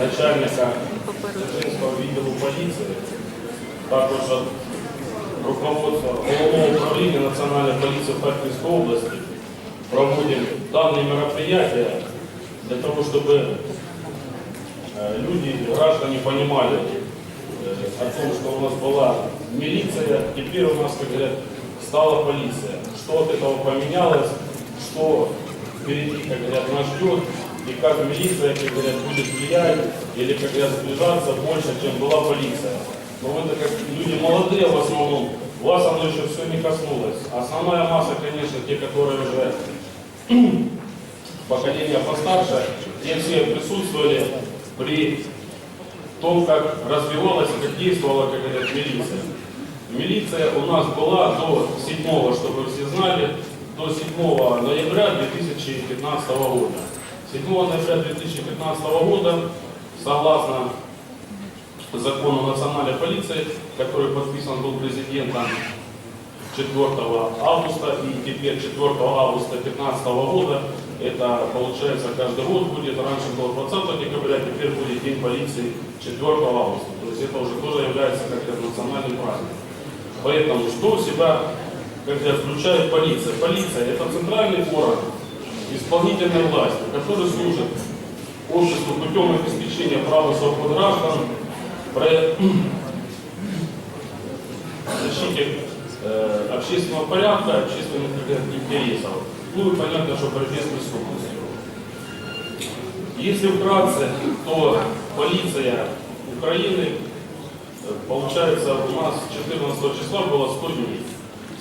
начальника Дзержинського відділу поліції, також від руководства головного управління Національної поліції в Харківській області проводим данные мероприятия для того, чтобы э, люди, граждане понимали э, о том, что у нас была милиция, теперь у нас, как говорят, стала полиция. Что от этого поменялось, что впереди, как говорят, нас ждет, и как милиция, как говорят, будет влиять или, как говорят, сближаться больше, чем была полиция. Но вы, так как люди молодые в основном, вас оно еще все не коснулось. Основная масса, конечно, те, которые уже поколение постарше, те все присутствовали при том, как развивалась и как действовала, как говорят, милиция. Милиция у нас была до 7, чтобы все знали, до 7 ноября 2015 года. 7 ноября 2015 года, согласно закону национальной полиции, который подписан был президентом 4 августа и теперь 4 августа 2015 года. Это получается каждый год будет, раньше было 20 декабря, теперь будет День полиции 4 августа. То есть это уже тоже является как бы национальным праздником. Поэтому что в себя говорят, включает полиция? Полиция это центральный орган исполнительной власти, который служит обществу путем обеспечения прав и граждан, про- защите э, общественного порядка, общественных интересов. Ну и понятно, что борьбе с преступностью. Если вкратце, то полиция Украины, э, получается, у нас 14 числа было 100 дней.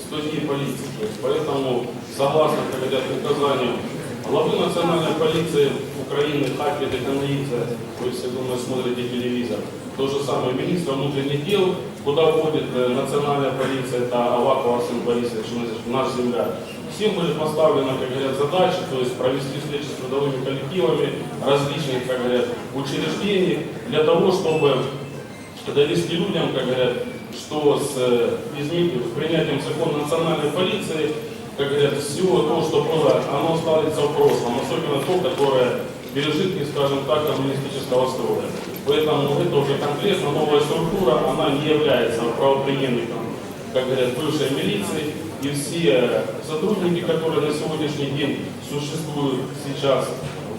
100 дней полиции. Поэтому, согласно, говорят, указанию главы национальной полиции Украины Хаки Деканаидзе, то есть, я думаю, смотрите телевизор, то же самое министра внутренних дел, куда входит э, национальная полиция, это Аваков Арсен Борисович, наш земля. Всем были поставлены, как говорят, задачи, то есть провести встречи с трудовыми коллективами различных, как говорят, учреждений, для того, чтобы довести людям, как говорят, что с э, изме- принятием закона национальной полиции, как говорят, всего того, что было, оно останется в прошлом, особенно то, которое пережитки, скажем так, коммунистического строя. Поэтому это уже конкретно новая структура, она не является правоприемником, как говорят, бывшей милиции. И все сотрудники, которые на сегодняшний день существуют сейчас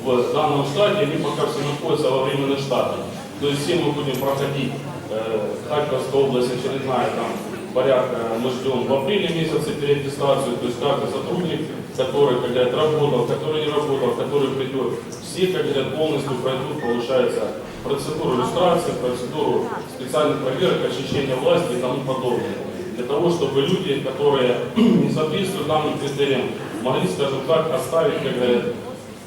в данном штате, они пока все находятся во временных штатах. То есть все мы будем проходить э, Харьковская область очередная там порядка, мы ждем в апреле месяце переаттестацию, то есть каждый сотрудник, который, как говорят, работал, который не работал, который придет, все, как говорят, полностью пройдут, получается, процедуру иллюстрации, процедуру специальных проверок, очищения власти и тому подобное. Для того, чтобы люди, которые не соответствуют данным критериям, могли, скажем так, оставить, как говорят,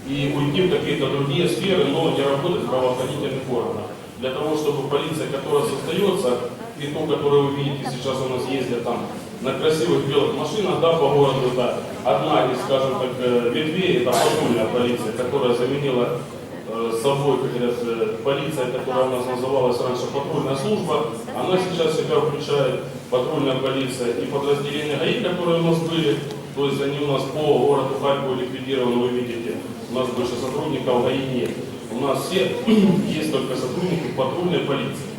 и уйти в какие-то другие сферы, но не работать в правоохранительных органах. Для того, чтобы полиция, которая создается, и ту, которую вы видите сейчас у нас ездят там на красивых белых машинах, да, по городу, да, одна из, скажем так, э, ветвей, это патрульная полиция, которая заменила э, собой, как говорят, э, полиция, которая у нас называлась раньше патрульная служба, она сейчас себя включает патрульная полиция и подразделения ГАИ, которые у нас были, то есть они у нас по городу Харькову ликвидированы, вы видите, у нас больше сотрудников ГАИ нет. У нас все есть только сотрудники патрульной полиции.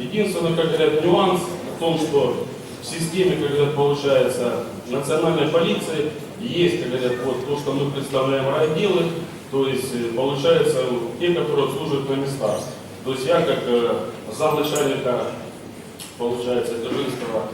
Единственный, как говорят, нюанс в том, что в системе, как говорят, получается, национальной полиции есть, как говорят, вот то, что мы представляем райотделы, то есть э, получается те, которые служат на местах. То есть я как э, замначальника, получается, Дзержинского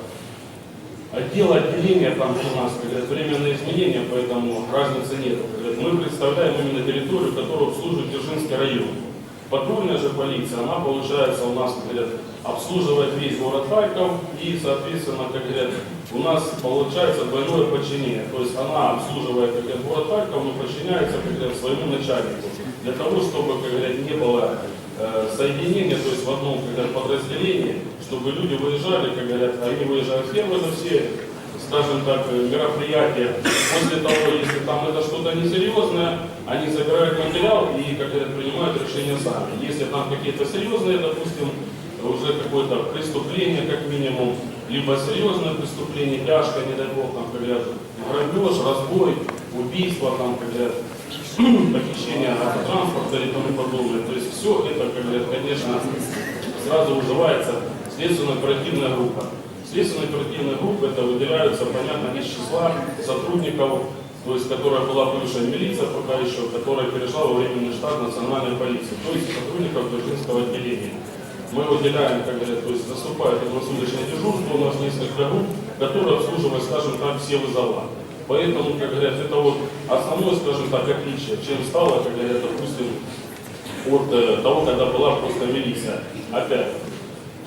Отдел отделения там у нас как говорят, временные изменения, поэтому разницы нет. Говорят, Мы представляем именно территорию, которую обслуживает Дзержинский район. Патрульная же полиция, она получается у нас, говорят, обслуживает весь город Харьков и, соответственно, как говорят, у нас получается двойное подчинение. То есть она обслуживает как говорят, город Харьков, но подчиняется как говорят, своему начальнику. Для того, чтобы как говорят, не было э, соединения, то есть в одном как говорят, подразделении, чтобы люди выезжали, как говорят, они выезжают первые на все, скажем так, мероприятия. После того, если там это что-то несерьезное, они забирают материал и, как говорят, принимают решение сами. Если там какие-то серьезные, допустим, уже какое-то преступление, как минимум, либо серьезное преступление, тяжкое, не дай бог, там, как говорят, грабеж, разбой, убийство, там, как говорят, похищение автотранспорта и тому подобное. То есть все это, как говорят, конечно, сразу вызывается следственно-оперативная группа. Следственная оперативная группа это выделяются, понятно, из числа сотрудников, то есть которая была бывшая милиция пока еще, которая перешла во временный штат национальной полиции, то есть сотрудников Дзержинского отделения. Мы выделяем, как говорят, то есть заступает круглосуточное дежурство, у нас несколько групп, которые обслуживают, скажем так, все вызова. Поэтому, как говорят, это вот основное, скажем так, отличие, чем стало, как говорят, допустим, от э, того, когда была просто милиция. Опять,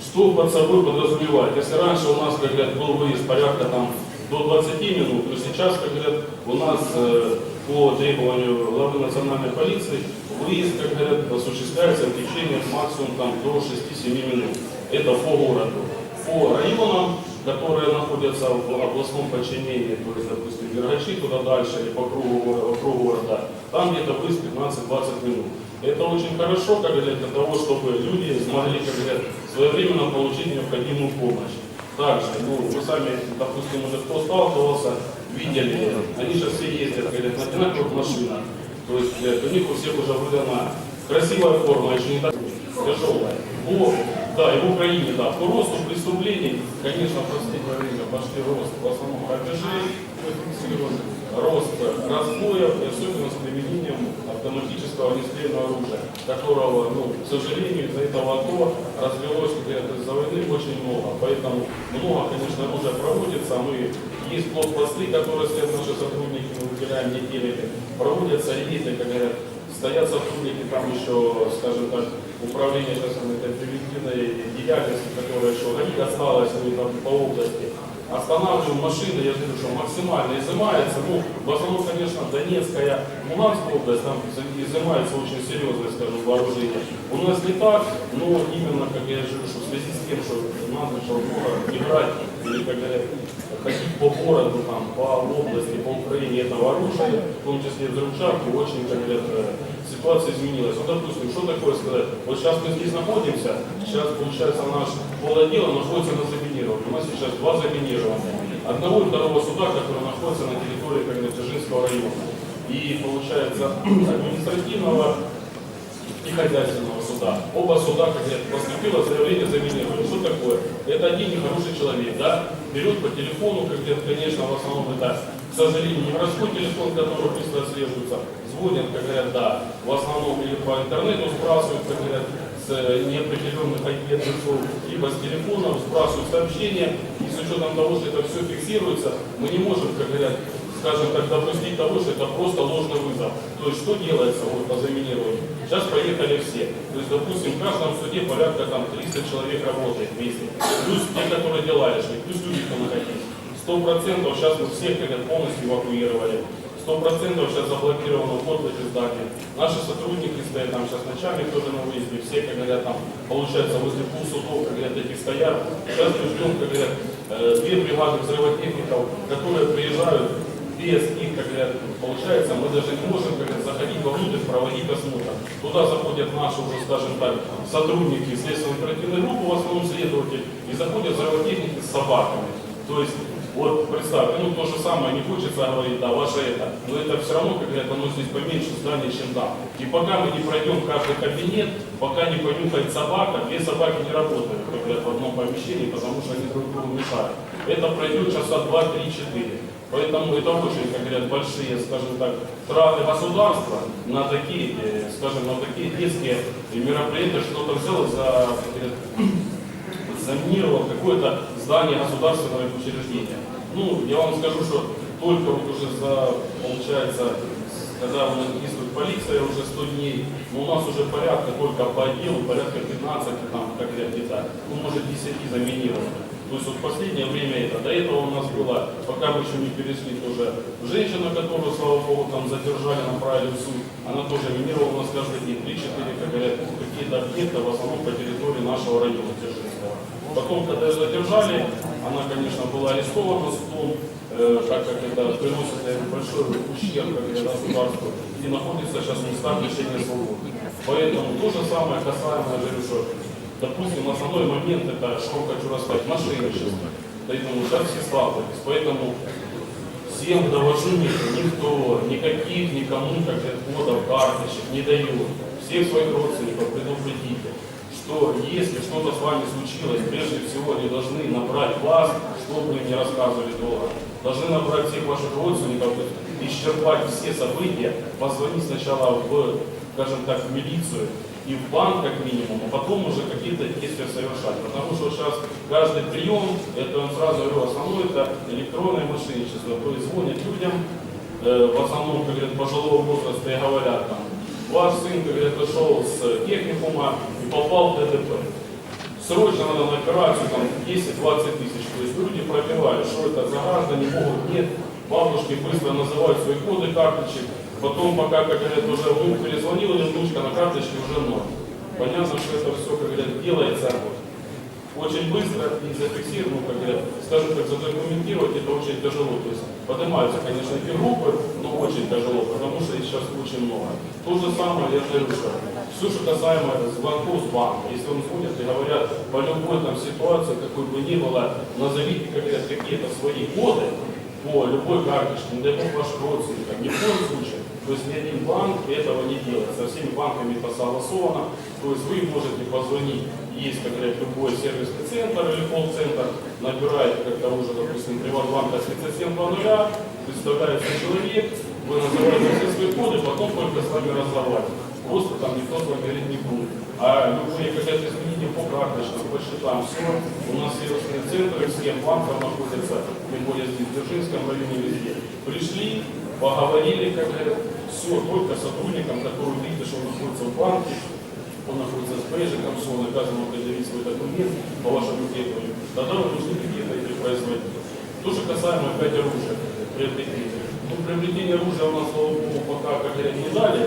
что под собой подразумевает? Если раньше у нас, как говорят, был выезд порядка там до 20 минут, то сейчас, как говорят, у нас э, по требованию главы национальной полиции выезд, как говорят, осуществляется в течение максимум там, до 6-7 минут. Это по городу. По районам, которые находятся в областном подчинении, то есть, допустим, Вергачи туда дальше или по кругу, вокруг города, там где-то выезд 15-20 минут. Это очень хорошо, как говорят, для того, чтобы люди смогли, как говорят, своевременно получить необходимую помощь. Также, ну, вы сами, допустим, уже кто сталкивался, видели, они сейчас все ездят, говорят, на одинаковых машинах. То есть у них у всех уже выдана красивая форма, еще не так. По, да, и в Украине, да, по росту преступлений, конечно, последнее время пошли рост в основном грабежей, рост разбоев, и особенно с применением автоматического огнестрельного оружия, которого, ну, к сожалению, из-за этого АТО развелось из-за войны очень много. Поэтому много, конечно, оружия проводится. Мы есть блокпосты, которые наши сотрудники, мы выделяем неделями. Проводятся рейды, как говорят, стоят сотрудники, там еще, скажем так, управление сейчас этой превентивной деятельности, которая еще у них осталось ну, там, по области. Останавливаем машины, я говорю, что максимально изымается. Ну, в основном, конечно, Донецкая, Луганская область, там изымается очень серьезное, скажем, вооружение. У нас не так, но именно, как я говорю, что в связи с тем, что надо же город играть, или, как говорят, ходить по городу, там, по области, по Украине этого оружия, в том числе взрывчатку, очень, говорят, э, ситуация изменилась. Вот, допустим, что такое сказать? Вот сейчас мы здесь находимся, сейчас, получается, наш полотдело находится на заминировании. У нас сейчас два заминирования. Одного и второго суда, которые находятся на территории как говорят, Дзержинского района. И, получается, административного и хозяйственного суда. Оба суда, поступило заявление заминирования. Что такое? Это один нехороший человек, да, берет по телефону, как говорят, конечно, в основном это, к сожалению, не городской телефон, который быстро отслеживается, звонят, как говорят, да, в основном или по интернету спрашивают, как говорят, с э, неопределенных IP-адресов, либо с телефонов, спрашивают сообщения, и с учетом того, что это все фиксируется, мы не можем, как говорят, скажем так, допустить того, что это просто ложный вызов. То есть что делается вот, по заминированию? Сейчас поехали все. То есть, допустим, в каждом суде порядка там 300 человек работает вместе. Плюс те, которые дела решили, плюс люди, кто находились. Сто процентов сейчас мы всех как полностью эвакуировали. Сто процентов сейчас заблокировано вход в эти здания. Наши сотрудники стоят там, сейчас начальник тоже на выезде, все, как говорят, там, получается, возле полсудов, как говорят, эти стоят. Сейчас мы ждем, как говорят, э, две бригады взрывотехников, которые приезжают без их, как говорят, получается, мы даже не можем как говорят, заходить вовнутрь, проводить осмотр. Туда заходят наши уже, скажем так, сотрудники следственной оперативной группы, в основном следователи, и заходят взрывотехники с собаками. То есть, вот представьте, ну то же самое, не хочется говорить, да, ваше это, но это все равно, как говорят, оно здесь поменьше здания, чем там. И пока мы не пройдем каждый кабинет, пока не понюхает собака, две собаки не работают, как говорят, в одном помещении, потому что они друг другу мешают. Это пройдет часа два, три, четыре. Поэтому это очень, как говорят, большие, скажем так, траты государства на такие, э, скажем, на такие детские мероприятия, что-то взял за, говорят, заминировал какое-то здание государственного учреждения. Ну, я вам скажу, что только вот уже за, получается, когда у нас действует полиция уже 100 дней, но у нас уже порядка только по отделу, порядка 15, там, как я где-то, ну, может, 10 заминировано. То есть вот в последнее время это, до этого у нас было, пока мы еще не перешли, тоже женщина, которую, слава богу, там задержали, направили в суд, она тоже минировала у нас каждый день 3-4, как говорят, какие-то объекты, в основном по территории нашего района Дзержинского. Потом, когда ее задержали, она, конечно, была арестована судом, э, так как это приносит большой ущерб для государству, и находится сейчас в местах лишения свободы. Поэтому то же самое касаемо, я говорю, что, допустим, основной момент, это, что хочу рассказать, мошенничество. Поэтому сейчас все сталкивались. Поэтому всем довожу, никто, никаких, никому, как говорят, кодов, карточек не дает. Всех своих родственников предупредите, что если что-то с вами случилось, прежде всего они должны набрать вас, чтобы не рассказывали долго. Должны набрать всех ваших родственников, исчерпать все события, позвонить сначала в, скажем так, в милицию и в банк как минимум, а потом уже какие-то действия совершать. Потому что сейчас каждый прием, это он сразу говорю, основное это электронное мошенничество. То есть звонят людям, э, в основном, как говорят, пожилого возраста и говорят там, ваш сын, как говорят, пришел с техникума и попал в ДТП. Срочно надо на операцию там 10-20 тысяч. То есть люди пробивали, что это за граждане, могут, нет. Бабушки быстро называют свои коды карточек. Потом, пока, как говорят, уже перезвонил, или внучка на карточке уже ноль. Понятно, что это все, как говорят, делается очень быстро и зафиксировано, как говорят, скажем так, задокументировать это очень тяжело. То есть поднимаются, конечно, эти группы, но очень тяжело, потому что их сейчас очень много. То же самое, я говорю, что все, что касаемо звонков с банка, если он звонит и говорят, по любой там ситуации, какой бы ни было, назовите, как говорят, какие-то свои коды по любой карточке, не дай бог ваших родственников, ни в коем случае. То есть ни один банк этого не делает. Со всеми банками это согласовано. То есть вы можете позвонить, есть, как говорят, любой сервисный центр или колл-центр, набираете, как того же, допустим, Приватбанка 3720, представляется человек, вы называете все свои коды, потом только с вами разговаривать. Просто там никто с вами говорить не будет. А любые какие-то изменения по карточкам, по счетам, все, у нас сервисные центры, все банков находятся, тем более здесь в Дзержинском районе везде. Пришли, поговорили, как говорят, все, только сотрудникам, который видит, что он находится в банке, он находится с бейджиком, все, он обязан предъявить свой документ по вашему требованию. Тогда вы должны какие-то эти производить. То же касаемо опять оружия, приобретения. Ну, приобретение оружия у нас, слава богу, пока, как говорят, не дали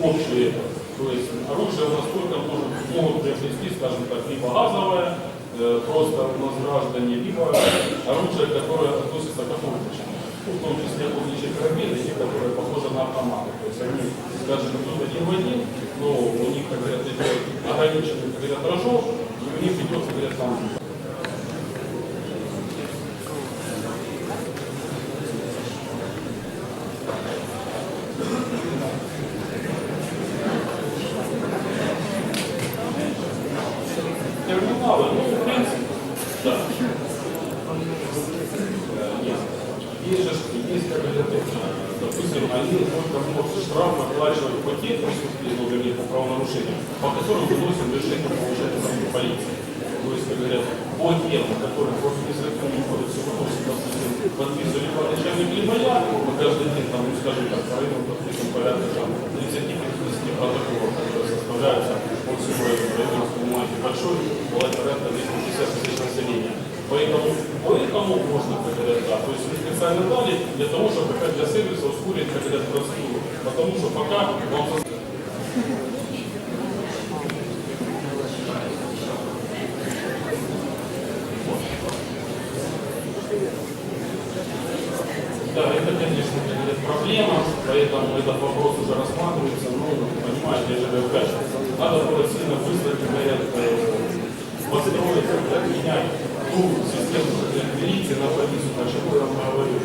общее. То есть оружие у нас только может, могут приобрести, скажем так, либо газовое, э, просто у нас граждане, либо оружие, которое относится к охотничьим. Ну, в том числе карабины, те, которые похожи на автоматы. То есть они, скажем, идут один в один, но у них, как говорят, ограниченный, как говорят, рожок, и у них идет, как говорят, там правонарушениям, по которым выносим решение, получается, полиции. То есть, как говорят, по тем, которые по административному кодексу выносят, допустим, подписывали либо начальник, либо я, мы каждый день, там, ну, скажем так, по району подписываем порядка там, 30-50 протоколов, которые составляются по всему району бумаги большой, была порядка 250 тысяч населения. Поэтому, поэтому можно, как говорят, да. То есть мы специально дали для того, чтобы как для сервиса ускорить, как говорят, процедуру. Потому что пока вам поэтому этот вопрос уже рассматривается, но, понимаете, я же надо было сильно быстро, э, построить, менять ту систему, милиции на полицию, о чем я вам говорю.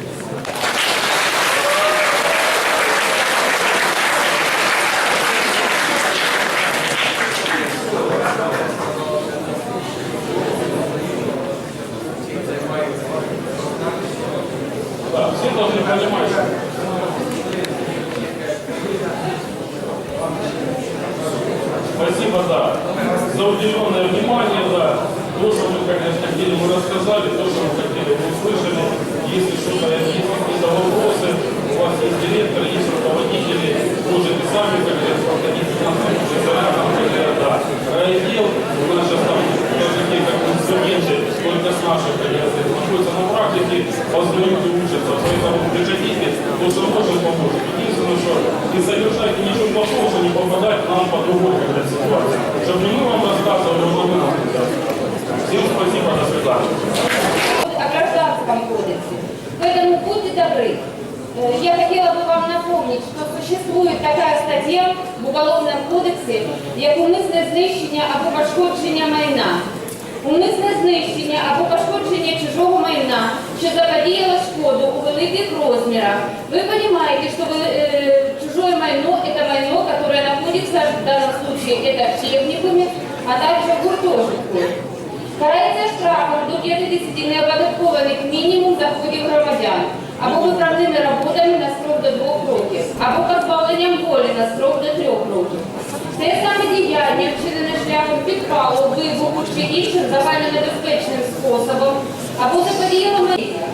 Все должны понимать, что Спасибо, да, за уделенное внимание, да. То, что мы как хотели, мы рассказали, то, что мы хотели, мы услышали. если что-то, есть какие-то вопросы, у вас есть директор, есть руководители, можете сами, как говорится, подходить к нам, уже зарядом, да. Райотдел, у нас сейчас там даже те, как инструменты, только с нашей федерации, находятся на практике, познают и учатся, поэтому приходите, то, что можем помочь. Единственное, что не совершайте ничего плохого, что не попадать нам по другой когда ситуации. Чтобы не мы вам рассказывали, а вы нам. Всем спасибо, до свидания. о гражданском кодексе. Поэтому будьте добры. Э, Я хотела бы вам напомнить, що существує така стаття в Уголовному кодексі, як умисне знищення або пошкодження майна. Умисне знищення або пошкодження чужого майна, що заподіяло шкоду у великих розмірах. Ви розумієте, що ви- е, чужое майно – это майно, которое находится в данном случае это в а также в гуртожитку. Карається штрафом до 50 неоподаткованих мінімум доходів громадян, або виправними роботами на строк до 2 років, або позбавленням волі на строк до 3 років. Те саме діяння, вчинене шляхом підпалу, вибуху чи іншим загальнонебезпечним способом, або заподіяло майна.